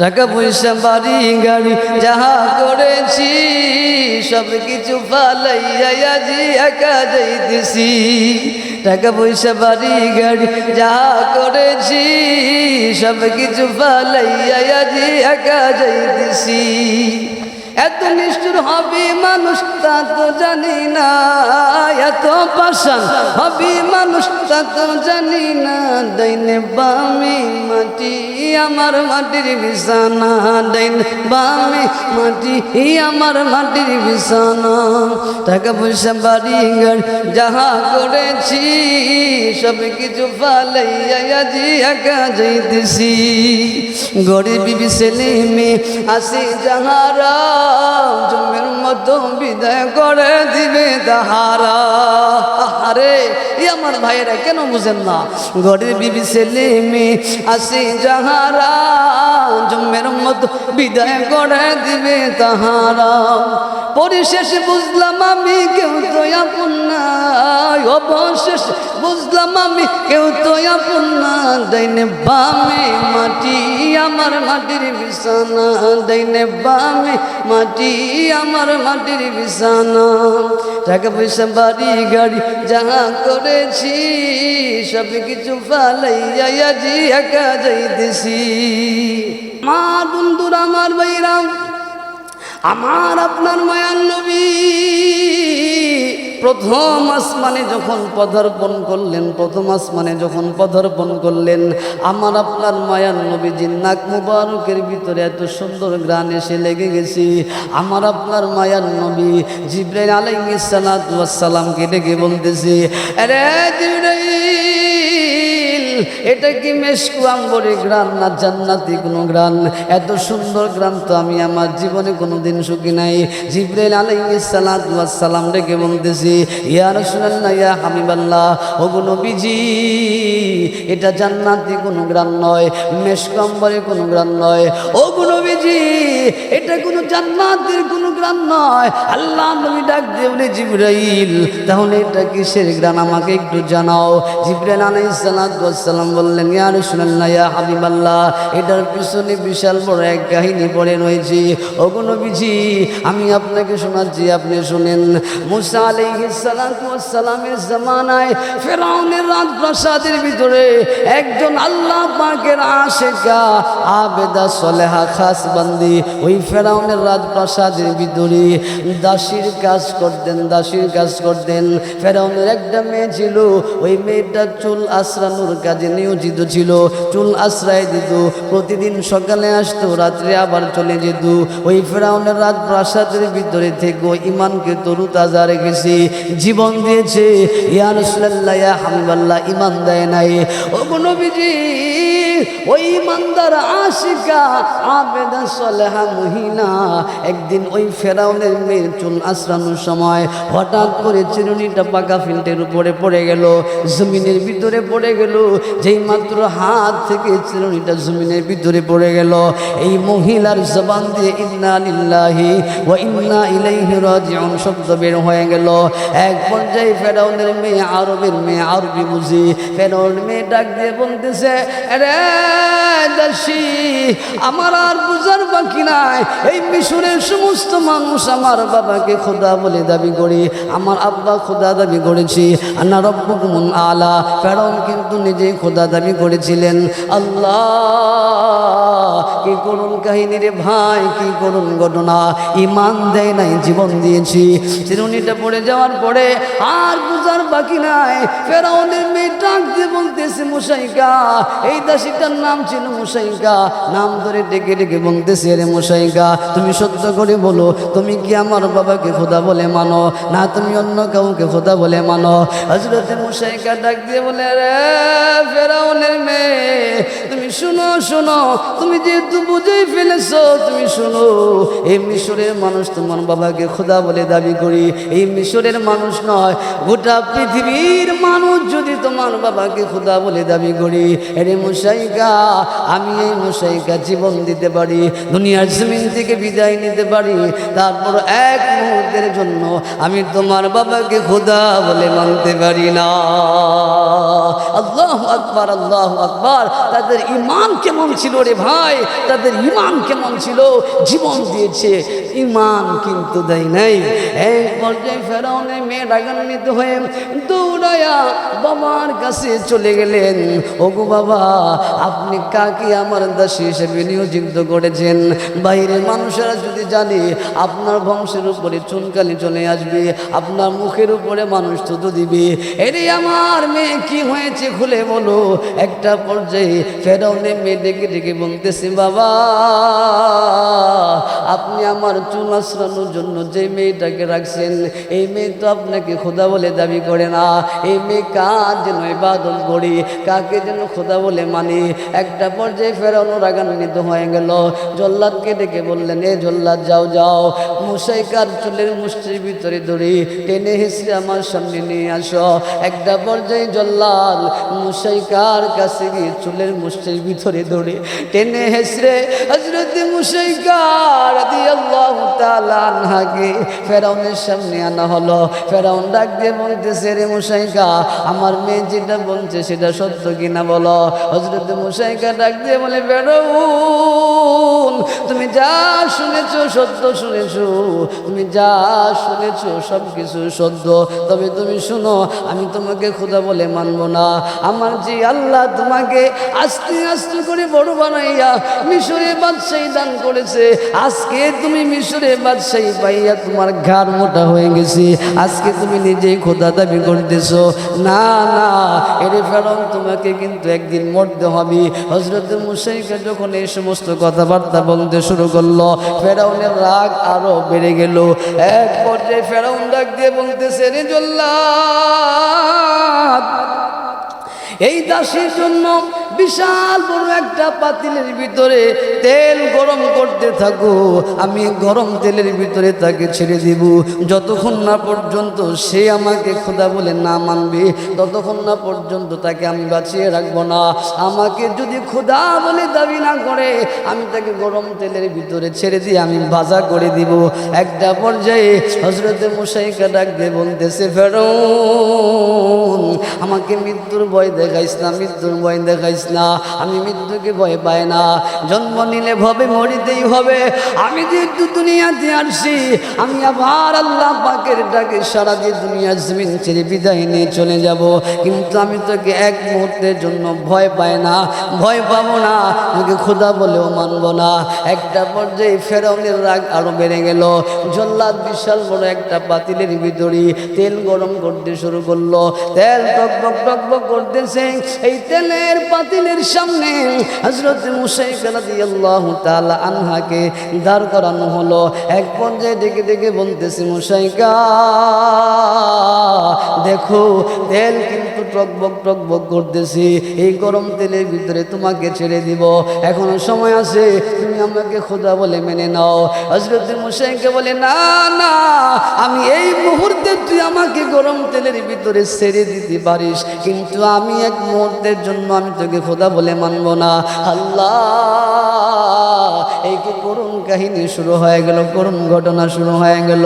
টাকা পয়সা, বাড়ি, গাড়ি, যাহা করেছি, সব কিছু ফালাইয়া আজি একা যাইতেছি। টাকা পয়সা, বাড়ি, গাড়ি, যাহা করেছি, সব কিছু ফালাইয়া আজি একা যাইতেছি। এত নিষ্ঠুর হবে মানুষ তা তো জানি না। এত পাশান হবে মানুষ তা তো জানি না। ডাইনে বামে মাটি আমার মাটির বিছানা। ডাইনে বামে মাটি আমার মাটির বিছানা। টাকা পয়সা বাড়ি গাড়ি যাহা করেছি, সব কিছু ফালাইয়া একা যাইতেছি। গরিবি ছেলে মেয়ে আসি যাহারা জমের মতো বিদায় করে দিবে তাহারা। আরে এই আমার ভাইয়েরা কেন বুঝেন না? ঘরের বিবি ছেলে, মেয়ে আসি যাহারা জমের মতো বিদায় করে দিবে তাহারা। পরিশেষে বুঝলাম আমি কেউ তো আপন নাই অবশেষ বুঝলাম আমি কেউ তো আপন না। ডাইনে বামে মাটি, আমার মাটির বিছানা। ডাইনে বামে মাটি, আমার মাটির বিছানা। টাকা পয়সা, বাড়ি, গাড়ি যাহা করেছি সব কিছু ফালাইয়া আজি একা যাইতেছি। মা বন্ধুরা, আমার ভাইরাম আমার আপনার মায়ান নবী। প্রথম আসমানে যখন পদার্পণ করলেন, প্রথম আসমানে যখন পদার্পণ করলেন, আমার আপনার মায়ার নবী নাক মুবারকের ভিতরে এত সুন্দর গ্রান এসে লেগে গেছি। আমার আপনার মায়ার নবী জিব্রাইল আলাইহিস সালামকে ডেকে বলতেছি, আরে জিব্রাইল! এটা কি মেশকু আম্বরে গ্রান না জান্নাতি কোনো গ্রান এত সুন্দর গ্রান তো আমি আমার জীবনে কোনো দিন সুখী নাই। জিব্রাইল আলাইহিস সালাম ডেকে বলতেছি, ইয়া রাসূলুল্লাহ, ইয়া হাবিবাল্লাহ ও গো নবীজি, এটা জান্নাতি কোনো গ্রান নয়, মেশকু আম্বরে কোনো গ্রান নয়। ও গো নবীজি, এটা কোনো জান্নাতের কোনো গ্রান নয়। আল্লাহ নবী ডাক দিয়ে বলে, জিব্রাইল, তাহলে এটা কিসের গ্রান আমাকে একটু জানাও। জিব্রাইল আলাইহিস সালাম বললেন, ইয়া রাসূলুল্লাহ, ইয়া হাবিবাল্লাহ, এটার পিছনে বিশাল বড় এক কাহিনী পড়ে রয়েছে। ওগো নবীজি, আমি আপনাকে শোনাচ্ছি, আপনি শুনেন। মুসা আলাইহিস সালামের জামানায় ফেরাউনের রাজপ্রাসাদের ভিতরে একজন আল্লাহ পাকের আশেকা, আবেদা সলেহা খাস বান্দি ওই ফেরাউনের রাজপ্রাসাদের ভিতরে দাসীর কাজ করতেন, দাসীর কাজ করতেন। ফেরাউনের একটা মেয়ে ছিল, ওই মেয়েটা চুল আশ্রানোর কাজে নিয়োজিত ছিল। চুল আশ্রয় দিত। প্রতিদিন সকালে আসতো, রাত্রে আবার চলে যেত। ওই ফেরাউনের রাজপ্রাসাদের ভিতরে থেকে ইমানকে তরু তাজা রেখেছে। জীবন দিয়েছে, ইয়া রসুল্লাহ ইয়া ইমান দেয় নাই। ও নবীজি, ওই ইমানদার আশিকা, আবেদা সলেহা মহিলা একদিন ওই ফেরাউনের মেয়ের চুল আশ্রানোর সময় হঠাৎ করে চিরুনিটা পাকা ফিল্টের উপরে পড়ে গেল। জমিনের ভিতরে পড়ে গেল। যেই মাত্র হাত থেকে চিরুনিটা জমিনের ভিতরে পড়ে গেল, এই মহিলার জবান দিয়ে ইন্না লিল্লাহি ও ইন্না ইলাইহি রাজিউন শব্দ বের হয়ে গেল। এক পর্যায়ে ফেরাউনের মেয়ে আরবের মেয়ে আরবি বুঝি, ফেরাউন মেয়ে ডাক দিয়ে বলতেছে, আরে দাসী, আমার আর বুঝার বাকি নাই। এই মিশরের সমস্ত মানুষ আমার বাবাকে খোদা বলে দাবি করি, আমার আব্বা খোদা দাবি করেছি। আন্না রব্বকুমুন আলা। ফেরাউন কিন্তু নিজেই খোদা দাবি করেছিলেন। আল্লাহ, কি করুন কাহিনী রে ভাই, কি করুন ঘটনা। ইমান দেয় নাই, জীবন দিয়েছি। চিরুনিটা পড়ে যাওয়ার পরে আর বুঝার বাকি নাই। ফেরাউনের মেয়ে ডাক দিয়ে বলতেছে, মুসাইকা, এই দাসীটার নাম ছিল মুসাইকা। নাম ধরে ডেকে ডেকে বলতেছে রে মুসাইকা, তুমি সত্য করে বলো, তুমি কি আমার বাবাকে খোদা বলে মানো? না, তুমি অন্য কাউকে খোদা বলে মানো? হজরতে মুসাইকা ডাক দিয়ে বলে রে ফেরাউনের মেয়ে তুমি শুনো শুনো, তুমি যেহেতু বুঝেই ফেলেছো, তুমি শুনো, এই মিশরের মানুষ তোমার বাবাকে খোদা বলে দাবি করি, এই মিশরের মানুষ নয়, গোটা পৃথিবীর মানুষ যদি তোমার বাবাকে খোদা বলে দাবি করি এরে মুসাইকা আমি এই মুসাইকা জীবন দিতে পারি, দুনিয়ার জমিন থেকে বিদায় নিতে পারি, তারপর এক মুহূর্তের জন্য আমি তোমার বাবাকে খোদা বলে মানতে পারি না। আল্লাহ আকবার আল্লাহ আকবার, তাদের ইমান কেমন ছিল রে ভাই? তাদের ইমান কেমন ছিল? জীবন দিয়েছে, ইমান কিন্তু দেয় নাই। এক পর্যায়ে ফেরাউনের মেয়ে রাগান্বিত হয়ে দৌড়ায়া বাবার কাছে চলে গেলেন। ওগো বাবা, আপনি কাকে আমার দাসী হিসেবে নিয়োজিত করেছেন? বাইরের মানুষেরা যদি জানে, আপনার বংশের উপরে চুনকালি চলে আসবে, আপনার মুখের উপরে মানুষ তো দিবে। এরে আমার মেয়ে, কি হয়েছে খুলে বলো? একটা পর্যায়ে ফেরাউনে মেয়ে ডেকে ডেকে বলতেছে, বাবা, আপনি আমার চুল আশ্রানোর জন্য যে মেয়েটাকে রাখছেন, এই মেয়ে তো আপনাকে খোদা বলে দাবি করে না। এই মেয়ে কাজ যেন ইবাদত করি, কাকে যেন খোদা বলে মানি? একটা পর্যায়ে ফেরানো রাগান্বিত হয়ে গেল। জল্লাদকে ডেকে বললেন, এ জল্লাদ, যাও যাও। মুসাইকার চুলের মুষ্টির ভিতরে দড়ি টেনে হেসে আমার সামনে নিয়ে আসো। একটা পর্যায়ে জল্লাদ মুসাইকার কাছে গিয়ে চুলের মুষ্টির ভিতরে ধরে টেনে হেসরে হজরত মুশাইকার তালানহাকে ফেরাউনের সামনে আনা হলো। ফেরাউন ডাক দিয়ে বলতেছে, রে মুসাইকা আমার মেয়ে যেটা বলছে সেটা সত্য কিনা বলো? হজরত মুসাইকা ডাক দিয়ে বলে, ফেরাউন তুমি যা শুনেছো, সত্য শুনেছো, তুমি যা শুনেছো সব কিছু সত্য। তবে তুমি শুনো, আমি তোমাকে খোদা বলে মানবো না। আমার যে আল্লাহ তোমাকে আস্তে আস্তে করে বড় বানাইয়া মিশরে বাদশাহী দান করেছে, আজকে তুমি মিশরে বাদশাহী পাইয়া তোমার ঘাড় মোটা হয়ে গেছে। আজকে তুমি নিজেই খোদা দাবি করতেছো। না না, এর ফেরন, তোমাকে কিন্তু একদিন মরতে হবে। হজরত মুসাইকা যখন এই সমস্ত কথাবার্তা বলতে শুরু করল। ফেরাউনের রাগ আরও বেড়ে গেল। এক পর্যায়ে ফেরাউন ডাক দিয়ে বলতেছে, রে জল্লাদ এই দাসীর জন্য বিশাল বড় একটা পাতিলের ভিতরে তেল গরম করতে থাকো। আমি গরম তেলের ভিতরে তাকে ছেড়ে দিব। যতক্ষণ না পর্যন্ত সে আমাকে খোদা বলে না মানবে, ততক্ষণ না পর্যন্ত তাকে আমি বাঁচিয়ে রাখব না। আমাকে যদি খোদা বলে দাবি না করে, আমি তাকে গরম তেলের ভিতরে ছেড়ে দিয়ে আমি ভাজা করে দিব। একটা পর্যায়ে হজরতে মশাইকা ডাক দিয়ে বলতেছে ফেরো আমাকে মৃত্যুর ভয় দেখাইস না, মৃত্যুর ভয় দেখাইস না, আমি মৃত্যুকে ভয় পাই না। জন্ম নিলে ভবে, মরিতেই হবে। আমি যেহেতু দুনিয়াতে আসছি, আমি আবার আল্লাহ পাকের ডাকে সারা দিয়ে দুনিয়ার জমিন ছেড়ে বিদায় নিয়ে চলে যাব। কিন্তু আমি তোকে এক মুহূর্তের জন্য ভয় পাই না, ভয় পাবো না। তোকে খোদা বলেও মানবো না। একটা পর্যায়ে ফেরাউনের রাগ আরও বেড়ে গেল। জল্লাদ বিশাল বড় একটা পাতিলের ভিতরে তেল গরম করতে শুরু করল। তেল টক টক টক করতেছে এই তেলের পাতিলের সামনে হজরত মুসাইকাল্লাহ তালা আনহাকে দাঁড় করানো হলো। এক পর্যায়ে ডেকে ডেকে বলতেছে মুসাইকা দেখো, তেল কিন্তু টকবক টকবক করতেছি, এই গরম তেলের ভিতরে তোমাকে ছেড়ে দিব। এখনও সময় আছে, তুমি আমাকে খোদা বলে মেনে নাও। হজরত মুসাইকে বলে, না না, আমি এই মুহূর্তে তুই আমাকে গরম তেলের ভিতরে ছেড়ে দিতে পারিস, কিন্তু আমি এক মুহূর্তের জন্য আমি তোকে খোদা বলে মানব না। আল্লাহ, এই কি করুণ কাহিনী শুরু হয়ে গেল, করুণ ঘটনা শুরু হয়ে গেল।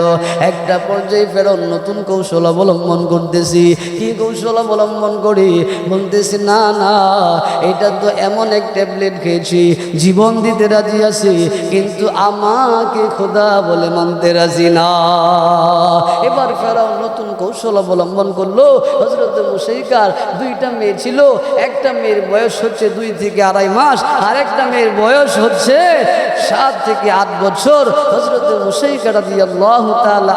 একটা পর্যায়ে ফেরত নতুন কৌশল অবলম্বন করতেছি। কি কৌশল অবলম্বন করি? বলতেছি, না না, এটা তো এমন এক ট্যাবলেট খেয়েছি, জীবন দিতে রাজি আছি, কিন্তু আমাকে খোদা বলে মানতে রাজি না। এবার ফেরাও নতুন কৌশল অবলম্বন করল হজরত মুসাইকার দুইটা মেয়ে ছিল, একটা মেয়ের বয়স হচ্ছে দুই থেকে আড়াই মাস, আর একটা মেয়ের বয়স হচ্ছে সাত থেকে আট বছর। হজরত মুসাইকাটা দিয়ে আল্লাহ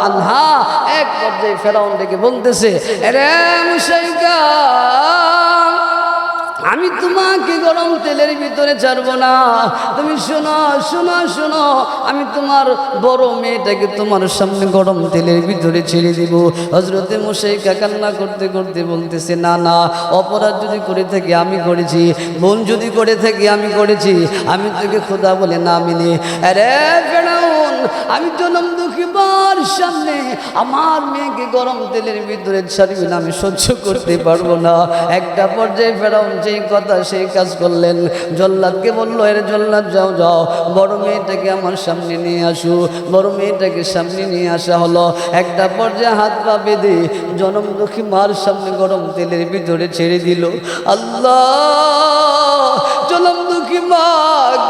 আল্লাহ এক পর্যায়ে ফেরাউন ডেকে বলতেছে রে মুসাইকা আমি তোমাকে গরম তেলের ভিতরে ছাড়বো না। তুমি শোনো শোনো শোনো, আমি তোমার বড় মেয়েটাকে তোমার সামনে গরম তেলের ভিতরে ছেড়ে দিব। হজরতে মশাই কান্না করতে করতে বলতেছে, না না, অপরাধ যদি করে থাকি আমি করেছি বোন যদি করে থাকি আমি করেছি, আমি তোকে খোদা বলে না মিনি। আরে ফেরাউন আমি জনম দুঃখীবার সামনে। আমার মেয়েকে গরম তেলের ভিতরে ছাড়বি না আমি সহ্য করতে পারব না। একটা পর্যায়ে ফেরাউন যেই কথা সেই কাজ করলেন। জল্লাদকে বলল, এর জল্লাদ, যাও যাও। বড় মেয়েটাকে আমার সামনে নিয়ে আসু। বড় মেয়েটাকে সামনে নিয়ে আসা হলো। একটা পর্যায়ে হাত পা বেঁধে জনম দুঃখী মার সামনে গরম তেলের ভিতরে ছেড়ে দিল। আল্লাহ চলম দুঃখী মা,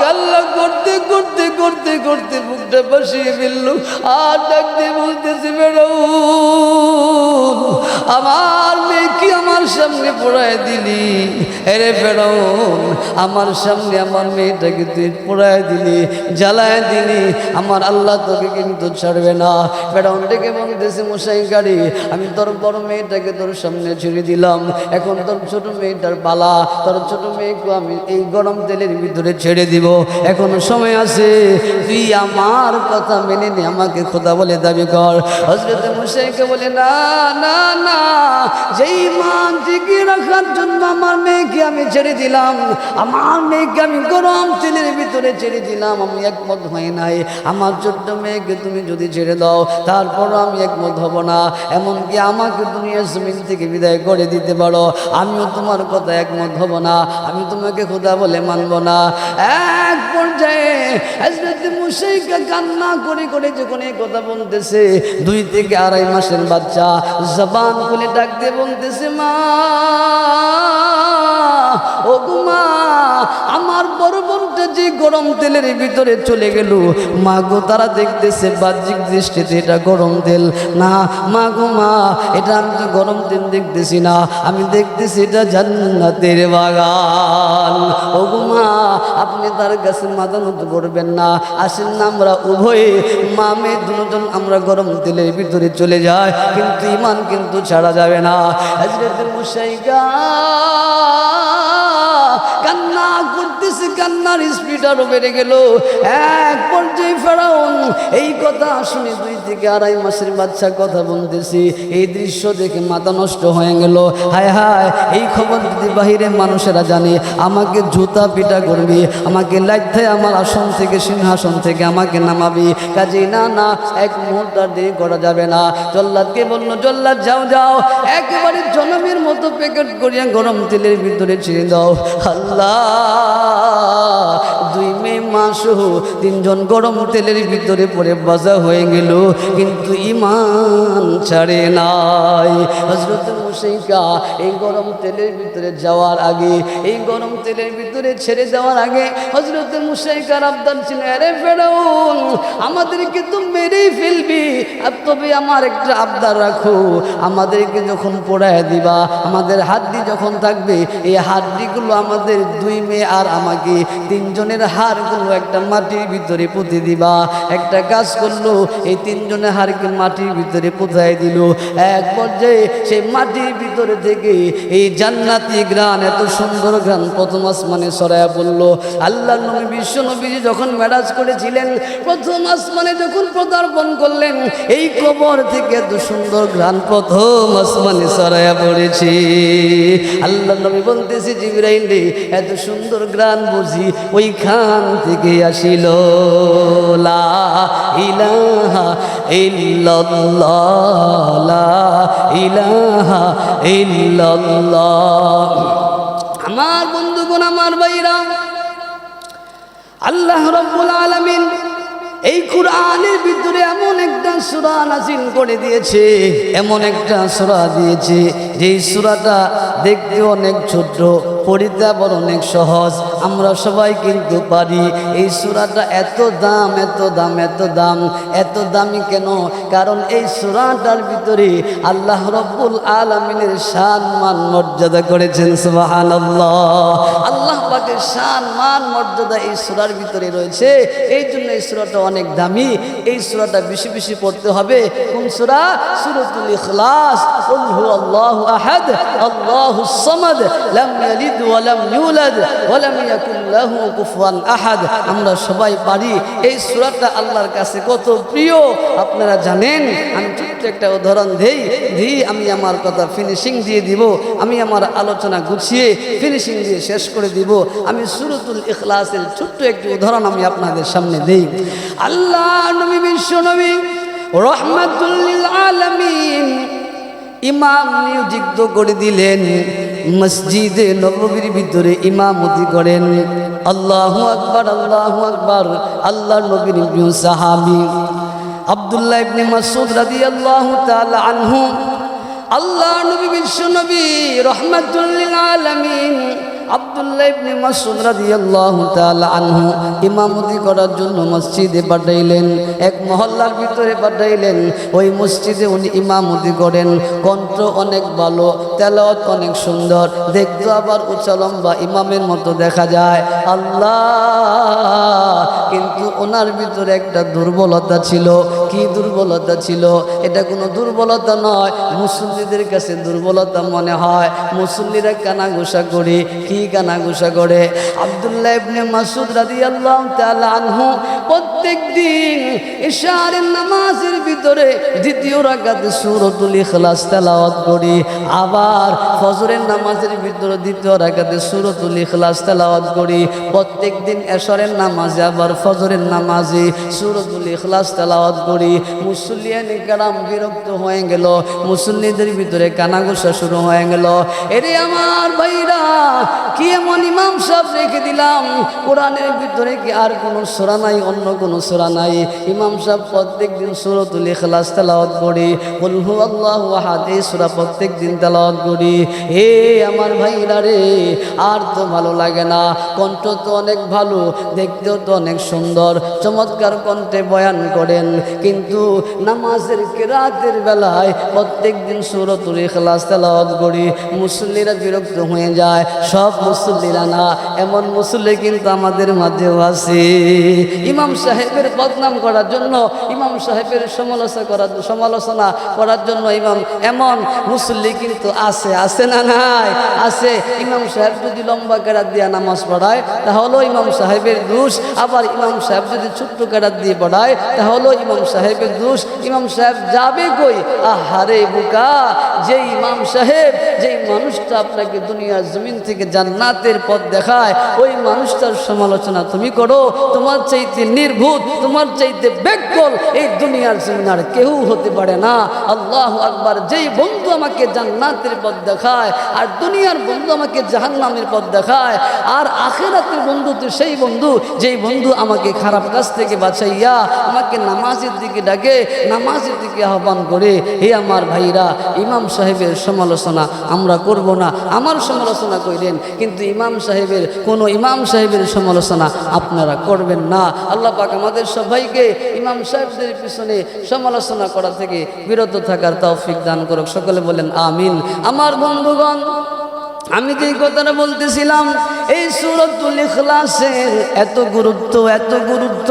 গাল্লা করতে করতে করতে করতে বুকটা বসিয়ে ফেলল। আর ডাকতে বলতেছি বেড়াও আমার মেয়েকে সামনে পড়ায় দিলি। এরে ফেরাও আমার সামনে আমার মেয়েটাকে তুই পড়ায় দিলি, জ্বালায় দিলি। আমার আল্লাহ তোকে কিন্তু ছাড়বে না। ফেরাউন ডেকে বলতেছে, মশাই, গাড়ি, আমি তোর বড় মেয়েটাকে তোর সামনে ছেড়ে দিলাম। এখন তোর ছোট মেয়েটার পালা তোর ছোট মেয়েকে আমি এই গরম তেলের ভিতরে ছেড়ে দিব। এখনও সময় আছে, তুই আমার কথা মেনে নে, আমাকে খোদা বলে দাবি কর। হজরত মুসাইকে বলে, না না না, যেই মান টিকে রাখার জন্য আমার মেয়েকে আমি ছেড়ে দিলাম। আমার মেয়েকে আমি গরম তেলের ভিতরে ছেড়ে দিলাম। আমি একমত হই নাই। আমার ছোট্ট মেয়েকে তুমি যদি ছেড়ে দাও তারপরও আমি একমত হব না। এমনকি আমাকে তুমি জমিন থেকে বিদায় করে দিতে পারো। আমিও তোমার কথা একমত হব না। আমি তোমাকে খোদা বলে মানব না। এক পর্যায়ে হজরত মুসাইকা কান্না করে করে যখন এই কথা বলতেছে, দুই থেকে আড়াই মাসের বাচ্চা জবান খুলে ডাকতে বলতেছে, মা! মা আমার বড় বোনটা যে গরম তেলের ভিতরে চলে গেল। মা গো, তারা দেখতেছে বাহ্যিক দৃষ্টিতে এটা গরম তেল। না, মা গো, মা, এটা আমি তো গরম তেল দেখতেছি না। আমি দেখতেছি এটা জান্নাতের বাগান। ও গো মা আপনি তার কাছে মাথা নত করবেন না। আসেন না আমরা উভয়ে, মা মামে দুজন আমরা গরম তেলের ভিতরে চলে যাই। কিন্তু ইমান কিন্তু ছাড়া যাবে না। হজরত মুসাইগা কান্নার স্পিড আরও বেড়ে গেল। এক পর্যায়ে ফেরাউন, এই কথা শুনে দুই থেকে আড়াই মাসের বাচ্চা কথা বলতেছি। এই দৃশ্য দেখে মাথা নষ্ট হয়ে গেল। হায় হায়, এই খবর যদি বাহিরে মানুষেরা জানে, আমাকে জুতা পিটা করবি, আমাকে লাইথায় আমার আসন থেকে, সিংহাসন থেকে আমাকে নামাবি। কাজে না না, এক মুহূর্ত দেরি করা যাবে না। জল্লাদকে বলল, জল্লাদ, যাও যাও। একেবারে জনমের মতো প্যাকেট করিয়া গরম তেলের ভিতরে ছেড়ে দাও। আল্লাহ দুই মে মাস তিনজন গরম তেলের ভিতরে পড়ে বাজা হয়ে গেল, কিন্তু ইমান ছাড়ে নাই। হজরত মুসিকা এই গরম তেলের ভিতরে যাওয়ার আগে, এই গরম তেলের ভিতরে ছেড়ে যাওয়ার আগে হজরত মুসাইকার আবদার ছিল আরে ফেরাউন, আমাদেরকে তো মেরেই ফেলবি। আর তবে আমার একটা আবদার রাখো, আমাদেরকে যখন পড়ায় দিবা, আমাদের হাড্ডি যখন থাকবে, এই হাড্ডিগুলো আমাদের দুই মেয়ে আর আমাকে তিনজনের হাড়গুলো একটা মাটির ভিতরে পুঁতে দিবা। একটা কাজ করল, এই তিনজনের হাড়কে মাটির ভিতরে পোথায় দিল। এক পর্যায়ে সে মাটির ভিতরে থেকে এই জান্নাতি গ্রান এত সুন্দর গ্রান প্রথম আসমানে সরায়া পড়ল। আল্লাহ নবী, বিশ্ব নবীজি যখন মেরাজ করেছিলেন, প্রথম আসমানে যখন পদার্পণ করলেন, এই কবর থেকে এত সুন্দর গ্রান প্রথম আসমানে সরায়া পড়েছে। আল্লাহ নবী বলতেছে, জিবরাইল এত সুন্দর গ্রান বুঝি ওইখান থেকে আসিল। লা ইলাহা ইল্লাল্লাহ আমার বন্ধুগণ, আমার ভাইরা, আল্লাহ রব্বুল আলামিন এই কোরআনের ভিতরে এমন একটা সুরা নাজিল করে দিয়েছে, এমন একটা সুরা দিয়েছে, যেই সুরাটা দেখতে অনেক ছোট পড়িতে আবার অনেক সহজ। আমরা সবাই কিন্তু পারি। এই সুরাটা এত দাম এত দাম এত দাম, এত দামি কেন? কারণ এই সুরাটার ভিতরে আল্লাহ রব্বুল আলমিনের শান, মান, মর্যাদা করেছেন সুবাহান আল্লাহ পাকের শান, মান, মর্যাদা এই সুরার ভিতরে রয়েছে। এই জন্য এই সুরাটা অনেক দামি। এই সুরাটা বেশি বেশি পড়তে হবে। কোন সুরা? সুরতুল ইখলাস। আল্লাহু আহাদ আল্লাহুস সামাদ, লাম ইয়ালিদ ওয়া লাম ইউলাদ ইয়াকুল লাহু কুফুয়ান আহাদ। আমরা সবাই পারি। এই সুরাটা আল্লাহর কাছে কত প্রিয়। আপনারা জানেন, আমি ছোট্ট একটা উদাহরণ দেই। দিই, আমি আমার কথা ফিনিশিং দিয়ে দিব। আমি আমার আলোচনা গুছিয়ে ফিনিশিং দিয়ে শেষ করে দিব। আমি সুরতুল ইখলাসের ছোট্ট একটি উদাহরণ আমি আপনাদের সামনে দেই। আল্লাহ নবী, বিশ্ব নবী রহমাতুল্লিল আলামিন ইমাম নিয়োজিত করে দিলেন। মসজিদে নবীর ভিতরে ইমামতি করেন। আল্লাহ আকবার আল্লাহ আকবার আল্লাহ নবীর সাহাবি আবদুল্লাহ ইবনে মাসুদ রাদিয়াল্লাহু তাআলা আনহু আল্লাহ নবী বিশ্ব নবী রহমাতুল্লিল আলামিন আব্দুল্লাহ ইমামের মতো দেখা যায়। আল্লাহ! কিন্তু ওনার ভিতরে একটা দুর্বলতা ছিল। কি দুর্বলতা ছিল? এটা কোনো দুর্বলতা নয়। মুসল্লিদের কাছে দুর্বলতা মনে হয়। মুসল্লিরা কানাঘুষা করে। কি কানাঘুষা করে। আব্দুল্লাহ ইবনে মাসুদ রাদিয়াল্লাহু তাআলা আনহু প্রত্যেক দিন ইশারের নামাজের ভিতরে দ্বিতীয় রাকাতে সূরাতুল ইখলাস তেলাওয়াত করি। আবার ফজরের নামাজের ভিতরে দ্বিতীয় রাকাতে সূরাতুল ইখলাস তেলাওয়াত করি। প্রত্যেক দিন এশারের নামাজে আবার ফজরের নামাজে সূরাতুল ইখলাস তেলাওয়াত করি। মুসল্লিয়ান কারাম বিরক্ত হয়ে গেল, মুসল্লিদের ভিতরে কানাঘোষা শুরু হয়ে গেল। এরে আমার ভাইরা কি এমন ইমাম সাহেব রেখে দিলাম? কোরআনের ভিতরে কি আর কোনো সোরা নাই, অন্য কোনো সোরা নাই? ইমাম সাহেব প্রত্যেক দিন সুরতুল ইখলাস তেলাওয়াত করি। বলহু আল্লাহু আহাদ, এই সূরা প্রত্যেক দিন তেলাওয়াত করি। হে আমার ভাইরা রে, আর তো ভালো লাগে না। কণ্ঠ তো অনেক ভালো, দেখতেও তো অনেক সুন্দর। চমৎকার কণ্ঠে বয়ান করেন। কিন্তু নামাজের কেরাতের বেলায় প্রত্যেক দিন সুরতুল ইখলাস তেলাওয়াত করি। মুসল্লিরা বিরক্ত হয়ে যায়। সব মুসল্লিরা না এমন মুসল্লি কিন্তু আমাদের মাঝেও আছে। ইমাম সাহেবের বদনাম করার জন্য, ইমাম সাহেবের সমালোচনা করার সমালোচনা করার জন্য ইমাম এমন মুসল্লি কিন্তু আছে আছে না নাই? আছে। ইমাম সাহেব যদি লম্বা কেরাত দিয়ে নামাজ পড়ায়, তাহলেও ইমাম সাহেবের দোষ। আবার ইমাম সাহেব যদি ছোট্ট কেরাত দিয়ে পড়ায়, তাহলেও ইমাম সাহেবের দোষ। ইমাম সাহেব যাবে কই? আহারে বুকা! যে ইমাম সাহেব, যেই মানুষটা আপনাকে দুনিয়ার জমিন থেকে জান্নাতের পথ দেখায়, ওই মানুষটার সমালোচনা তুমি করো। তোমার চাইতে নির্ভূত তোমার চাইতে বেকল এই দুনিয়ার জমিন আর কেউ হতে পারে না। আল্লাহ আকবার, যেই বন্ধু আমাকে জান্নাতের পথ দেখায়, আর দুনিয়ার বন্ধু আমাকে জাহান্নামের পথ দেখায়, আর আখেরাতের বন্ধু তো সেই বন্ধু, যেই বন্ধু আমাকে খারাপ কাজ থেকে বাঁচাইয়া আমাকে নামাজের দিকে ডাকে, নামাজের দিকে আহ্বান করে, হে আমার ভাইরা, ইমাম সাহেবের সমালোচনা আমরা করব না। আমার সমালোচনা করিলেন কিন্তু ইমাম সাহেবের, কোনো ইমাম সাহেবের সমালোচনা আপনারা করবেন না। আল্লাহ পাক আমাদের সবাইকে ইমাম সাহেবদের পিছনে সমালোচনা করা থেকে বিরত থাকার তৌফিক দান করুক। সকলে বলেন আমিন। আমার বন্ধুগণ, আমি যে কথাটা বলতেছিলাম, এই সুরতুল ইখলাসের এত গুরুত্ব এত গুরুত্ব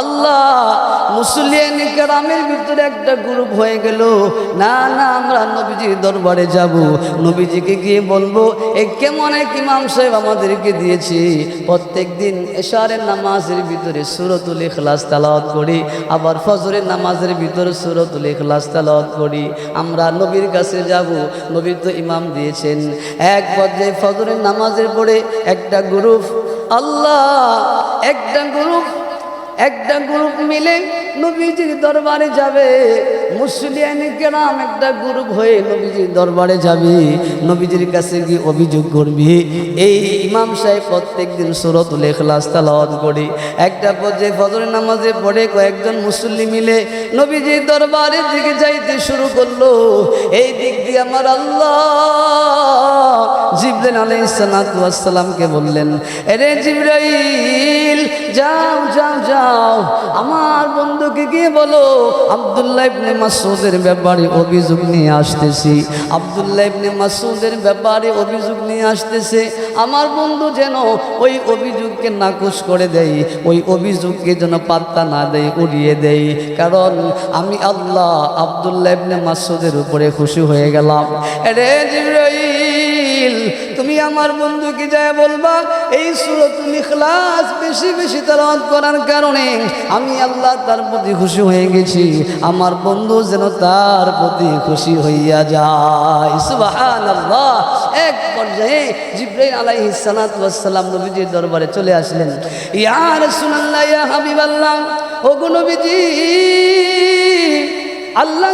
আল্লাহ, মুসলিয়ান কেরামের ভিতরে একটা গ্রুপ হয়ে গেল। না না, আমরা নবীজির দরবারে যাব। নবীজিকে গিয়ে বলব, এ কেমন এক ইমাম সাহেব আমাদেরকে দিয়েছে? প্রত্যেক দিন এশারের নামাজের ভিতরে সুরতুল ইখলাস তালাওয়াত করি, আবার ফজরের নামাজের ভিতরে সুরতুল ইখলাস তালাওয়াত করি। আমরা নবীর কাছে যাব নবীর তো ইমাম দিয়েছেন। এক পর্যায়ে ফজরের নামাজের পরে একটা গ্রুপ আল্লাহ, একটা গ্রুপ একটা গ্রুপ মিলে নবীজির দরবারে যাবে। মুসলিয়ান কেরাম একটা গ্রুপ হয়ে নবীজির দরবারে যাবে। নবীজির কাছে গিয়ে অভিযোগ করবি, এই ইমাম সাহেব প্রত্যেক দিন সুরতুল এখলাস তালাওয়াত করে। একটা পর্যায়ে ফজরের নামাজে পড়ে কয়েকজন মুসল্লি মিলে নবীজির দরবারের দিকে যাইতে শুরু করল। এই দিক দিয়ে আমার আল্লাহ জিবরেন আলাইসালামকে বললেন, এরে জিব্রাইল, যাও যাও যাও। আমার বন্ধুকে গিয়ে বলো? আব্দুল্লাহ ইবনে মাসুদের ব্যাপারে অভিযোগ নিয়ে আসতেছি। আব্দুল্লাহ ইবনে মাসুদের ব্যাপারে অভিযোগ নিয়ে আসতেছে। আমার বন্ধু যেন ওই অভিযোগকে নাকচ করে দেয়, ওই অভিযোগকে যেন পাত্তা না দেয়, উড়িয়ে দেয়। কারণ আমি আল্লাহ আব্দুল্লাহ ইবনে মাসুদের উপরে খুশি হয়ে গেলাম। রে জিব্রাইল! তুমি আমার বন্ধুকে যায় বলবা, এই সুরতুল ইখলাস বেশি বেশি তালাওয়াত করার কারণে আমি আল্লাহ তার প্রতি খুশি হয়ে গেছি। আমার বন্ধু যেন তার প্রতি খুশি হইয়া যায়। সুবহানাল্লাহ। এক পর্যায়ে জিব্রাইল আলাইহিস সালাতু ওয়াস সালাম নবীজির দরবারে চলে আসলেন। ইয়া রাসূলুল্লাহ, ইয়া হাবিবাল্লাহ, ওগো নবীজি আল্লাহ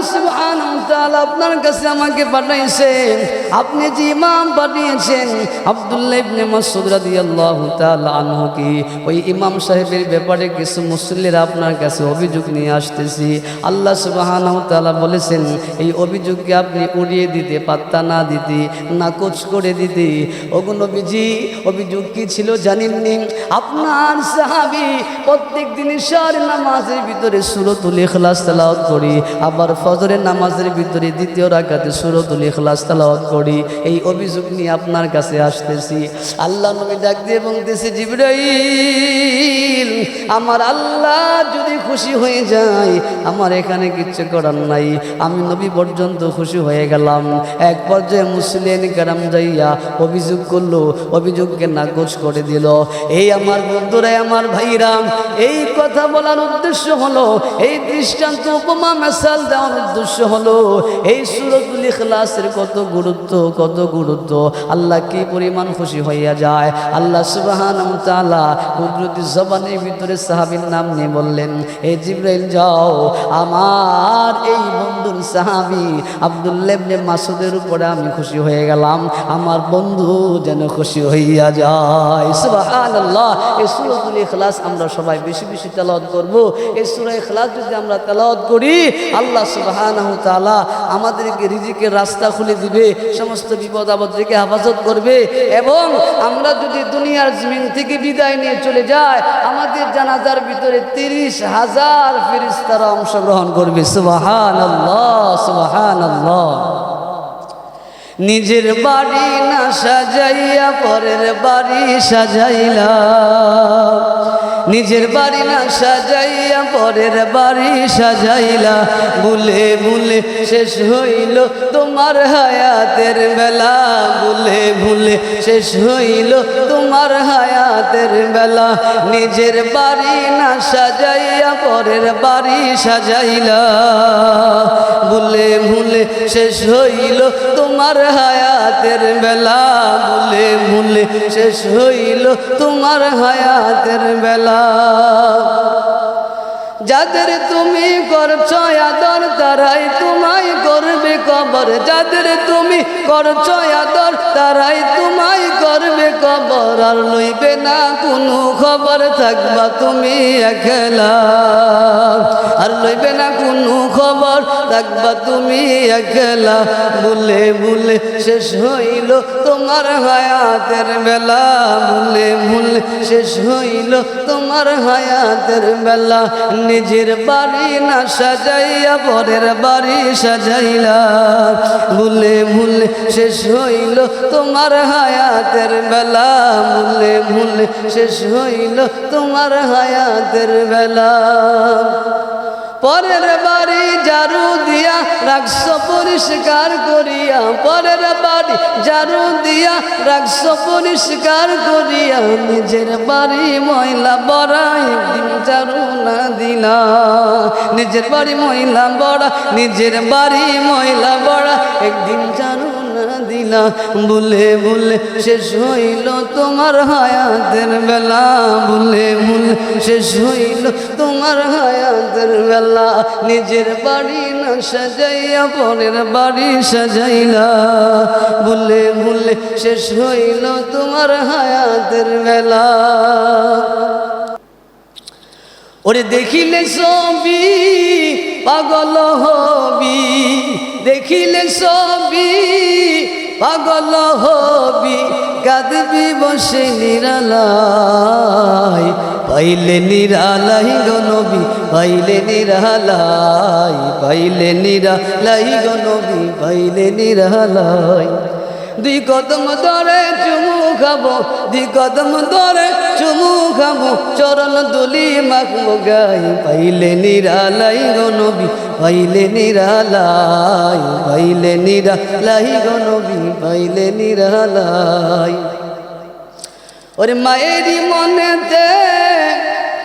আপনার কাছে আমাকে পাঠাইছে। আপনি যে ইমাম পাঠিয়েছেন আব্দুল্লাহ কি ওই ইমাম সাহেবের ব্যাপারে কিছু মুসল্লিরা আপনার কাছে অভিযোগ নিয়ে আসতেছি। আল্লাহ সুবহানাহু তাআলা বলেছেন, এই অভিযোগকে আপনি উড়িয়ে দিতে, পাত্তা না দিতে না নাকচ করে দিতে। ওগো নবীজি, অভিযোগ কি ছিল জানেননি? আপনার সাহাবী প্রত্যেক দিন ঈশ্বর নামাজের ভিতরে সুরতুল ইখলাস তেলাওয়াত করি। আবার ফজরের নামাজের ভিতরে দ্বিতীয় রাকাতে সুরতুল ইখলাস তেলাওয়াত করি। এই অভিযোগ নিয়ে আপনার কাছে আসতেছি। আল্লাহ নবী ডাক দিয়ে বলতেছি, জিবরাইল, আমার আল্লাহ যদি খুশি হয়ে যায়, আমার এখানে কিচ্ছু করার নাই। আমি নবী পর্যন্ত খুশি হয়ে গেলাম। এক পর্যায়ে মুসলিম কারাম যাইয়া অভিযোগ করল, অভিযোগকে নাকচ করে দিল। এই আমার বন্ধুরাই আমার ভাইরাম এই কথা বলার উদ্দেশ্য হলো, এই দৃষ্টান্ত উপমা মেসাল দেওয়ার উদ্দেশ্য হলো, এই সুরতুল ইখলাসের কত গুরুত্ব কত গুরুত্ব। আল্লাহ কি পরিমাণ খুশি হইয়া যায়? আল্লাহ সুবাহান তাআলা কুদরতি জবানের ভিতরে সাহাবীর নাম নিয়ে বললেন এই জিব্রাইল, যাও। আমার এই বন্ধুর সাহাবী আব্দুল্লেবনে মাসুদের উপরে আমি খুশি হয়ে গেলাম। আমার বন্ধু যেন খুশি হইয়া যায়। সুবহানাল্লাহ, এই সূরাতুল ইখলাস আমরা সবাই বেশি বেশি তেলাওয়াত করব। এই সূরা ইখলাস যদি আমরা তেলাওয়াত করি, আল্লাহ সুবহানাহু তাআলা আমাদেরকে রিজিকের রাস্তা খুলে দিবে, সমস্ত বিপদ আপদ থেকে হেফাজত করবে এবং আমরা যদি দুনিয়ার জমিন থেকে বিদায় নিয়ে চলে যাই, আমাদের জানাজার ভিতরে তিরিশ হাজার ফেরেশতারা অংশগ্রহণ করবে। সুবহানাল্লাহ সুবহানাল্লাহ। নিজের বাড়ি না সাজাইয়া পরের বাড়ি সাজাইলা নিজের বাড়ি না সাজাইয়া পরের বাড়ি সাজাইলা। বলে বলে শেষ হইল তোমার হায়াতের বেলা। ভুলে ভুলে শেষ হইল তোমার হায়াতের বেলা। নিজের বাড়ি না সাজাইয়া পরের বাড়ি সাজাইলা। ভুলে ভুলে শেষ হইল তোমার হায়াতের বেলা। ভুলে ভুলে শেষ হইল তোমার হায়াতের বেলা। যাদের তুমি করছ আদর, তারাই তোমায় করবে কবর যাদের তুমি করছ আদর, তারাই তোমায় করবে কবর। আর লইবে না কোনো খবর, থাকবা তুমি একলা। আর লইবে না কোনো খবর, থাকবা তুমি একলা। বলে বলে শেষ হইল তোমার হায়াতের বেলা। বলে বলে শেষ হইল তোমার হায়াতের বেলা। নিজের বাড়ি না সাজাইয়া, পরের বাড়ি সাজাইলা। ভুলে ভুলে শেষ হইল তোমার হায়াতের বেলা। ভুলে ভুলে শেষ হইল তোমার হায়াতের বেলা। পরের বাড়ি ঝাড়ু দিয়া রাখছ, পরিষ্কার করিয়া। পরের বাড়ি ঝাড়ু দিয়া রাখছ, পরিষ্কার করিয়া। নিজের বাড়ি ময়লা বড়া একদিন জারু না দিলা। নিজের বাড়ি ময়লা বড়া, নিজের বাড়ি ময়লা বড়া, একদিন ঝাড়ু না বলে বলে শেষ হইল তোমার হায়াতের বেলা। বলে বলে শেষ হইল তোমার হায়াতের বেলা। নিজের বাড়ি না সাজাইয়া পরের বাড়ি সাজাইলা। বলে বলে শেষ হইল তোমার হায়াতের বেলা। ওরে দেখিলে ছবি, পাগল হবি। দেখিলে ছবি পাগল হবি, কাঁদবি বসে নিরালাই পাইলে নিরালাই গনবি পাইলে নিরালাই। পাইলে নিরালাই গনবি পাইলে নিরালাই। দুই কদম ধরে চুমু খাব দুই কদম ধরে চুমু খাব। চরণ দুলি মাখবো গাই পাইলে নিরালাই গনবি পাইলে নিরালাই পাইলে নিরালাই গনবি পাইলে নিরালাই। ওরে মায়েরই মনেতে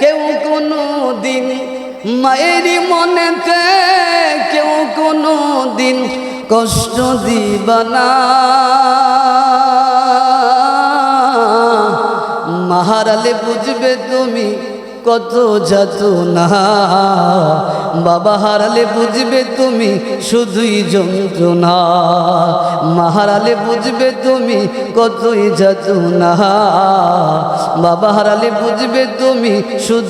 কেউ কোনো দিন মায়েরই মনেতে কেউ কোনো দিন কষ্ট দিবানা। মাহারালে বুঝবে তুমি কত যাতনা। বাবা হারালে বুঝবে তুমি শুধুই যন্ত্রণা। মা হারালে বুঝবে তুমি কতই যাতনা। বাবা হারালে বুঝবে তুমি শুধু